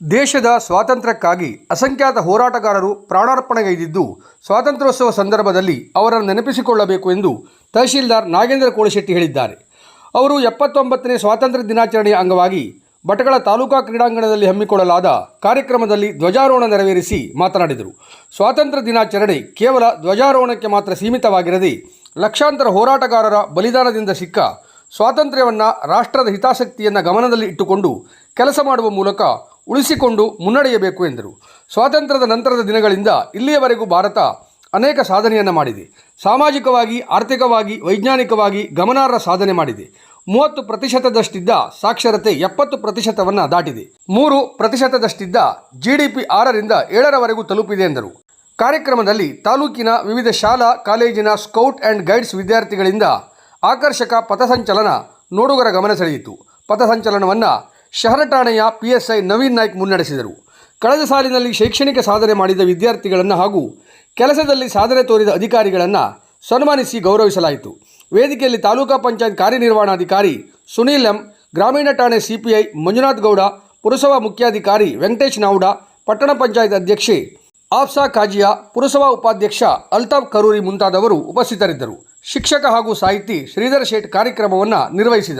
ದೇಶದ ಸ್ವಾತಂತ್ರ್ಯಕ್ಕಾಗಿ ಅಸಂಖ್ಯಾತ ಹೋರಾಟಗಾರರು ಪ್ರಾಣಾರ್ಪಣೆಗೈದಿದ್ದು, ಸ್ವಾತಂತ್ರ್ಯೋತ್ಸವ ಸಂದರ್ಭದಲ್ಲಿ ಅವರನ್ನು ನೆನಪಿಸಿಕೊಳ್ಳಬೇಕು ಎಂದು ತಹಶೀಲ್ದಾರ್ ನಾಗೇಂದ್ರ ಕೋಳಿಶೆಟ್ಟಿ ಹೇಳಿದ್ದಾರೆ. ಅವರು ಎಪ್ಪತ್ತೊಂಬತ್ತನೇ ಸ್ವಾತಂತ್ರ್ಯ ದಿನಾಚರಣೆಯ ಅಂಗವಾಗಿ ಬಟಗಳ ತಾಲೂಕಾ ಕ್ರೀಡಾಂಗಣದಲ್ಲಿ ಹಮ್ಮಿಕೊಳ್ಳಲಾದ ಕಾರ್ಯಕ್ರಮದಲ್ಲಿ ಧ್ವಜಾರೋಹಣ ನೆರವೇರಿಸಿ ಮಾತನಾಡಿದರು. ಸ್ವಾತಂತ್ರ್ಯ ದಿನಾಚರಣೆ ಕೇವಲ ಧ್ವಜಾರೋಹಣಕ್ಕೆ ಮಾತ್ರ ಸೀಮಿತವಾಗಿರದೆ, ಲಕ್ಷಾಂತರ ಹೋರಾಟಗಾರರ ಬಲಿದಾನದಿಂದ ಸಿಕ್ಕ ಸ್ವಾತಂತ್ರ್ಯವನ್ನು ರಾಷ್ಟ್ರದ ಹಿತಾಸಕ್ತಿಯನ್ನು ಗಮನದಲ್ಲಿ ಇಟ್ಟುಕೊಂಡು ಕೆಲಸ ಮಾಡುವ ಮೂಲಕ ಉಳಿಸಿಕೊಂಡು ಮುನ್ನಡೆಯಬೇಕು ಎಂದರು. ಸ್ವಾತಂತ್ರ್ಯದ ನಂತರದ ದಿನಗಳಿಂದ ಇಲ್ಲಿಯವರೆಗೂ ಭಾರತ ಅನೇಕ ಸಾಧನೆಯನ್ನು ಮಾಡಿದೆ. ಸಾಮಾಜಿಕವಾಗಿ, ಆರ್ಥಿಕವಾಗಿ, ವೈಜ್ಞಾನಿಕವಾಗಿ ಗಮನಾರ್ಹ ಸಾಧನೆ ಮಾಡಿದೆ. ಮೂವತ್ತು ಪ್ರತಿಶತದಷ್ಟಿದ್ದ ಸಾಕ್ಷರತೆ ಎಪ್ಪತ್ತು ಪ್ರತಿಶತವನ್ನು ದಾಟಿದೆ. ಮೂರು ಪ್ರತಿಶತದಷ್ಟಿದ್ದ ಜಿ ಡಿ ಪಿ ಆರರಿಂದ ಏಳರವರೆಗೂ ತಲುಪಿದೆ ಎಂದರು. ಕಾರ್ಯಕ್ರಮದಲ್ಲಿ ತಾಲೂಕಿನ ವಿವಿಧ ಶಾಲಾ, ಕಾಲೇಜಿನ ಸ್ಕೌಟ್ ಆ್ಯಂಡ್ ಗೈಡ್ಸ್ ವಿದ್ಯಾರ್ಥಿಗಳಿಂದ ಆಕರ್ಷಕ ಪಥಸಂಚಲನ ನೋಡುಗರ ಗಮನ ಸೆಳೆಯಿತು. ಪಥಸಂಚಲನವನ್ನು ಶಹರ ಠಾಣೆಯ P S I Naveen Naik ಮುನ್ನಡೆಸಿದರು. ಕಳೆದ ಸಾಲಿನಲ್ಲಿ ಶೈಕ್ಷಣಿಕ ಸಾಧನೆ ಮಾಡಿದ ವಿದ್ಯಾರ್ಥಿಗಳನ್ನು ಹಾಗೂ ಕೆಲಸದಲ್ಲಿ ಸಾಧನೆ ತೋರಿದ ಅಧಿಕಾರಿಗಳನ್ನು ಸನ್ಮಾನಿಸಿ ಗೌರವಿಸಲಾಯಿತು. ವೇದಿಕೆಯಲ್ಲಿ ತಾಲೂಕಾ ಪಂಚಾಯತ್ ಕಾರ್ಯನಿರ್ವಹಣಾಧಿಕಾರಿ ಸುನೀಲ್ ಎಂ, ಗ್ರಾಮೀಣ ಠಾಣೆ ಸಿಪಿಐ ಮಂಜುನಾಥ್ ಗೌಡ, ಪುರಸಭಾ ಮುಖ್ಯಾಧಿಕಾರಿ ವೆಂಕಟೇಶ್ ನಾವುಡ, ಪಟ್ಟಣ ಪಂಚಾಯತ್ ಅಧ್ಯಕ್ಷೆ ಆಫ್ಸಾ ಖಾಜಿಯಾ ಪುರಸಭಾ ಉಪಾಧ್ಯಕ್ಷ ಅಲ್ತಾಫ್ ಕರೂರಿ ಮುಂತಾದವರು ಉಪಸ್ಥಿತರಿದ್ದರು. ಶಿಕ್ಷಕ ಹಾಗೂ ಸಾಹಿತಿ ಶ್ರೀಧರ್ ಶೇಟ್ ಕಾರ್ಯಕ್ರಮವನ್ನು ನಿರ್ವಹಿಸಿದರು.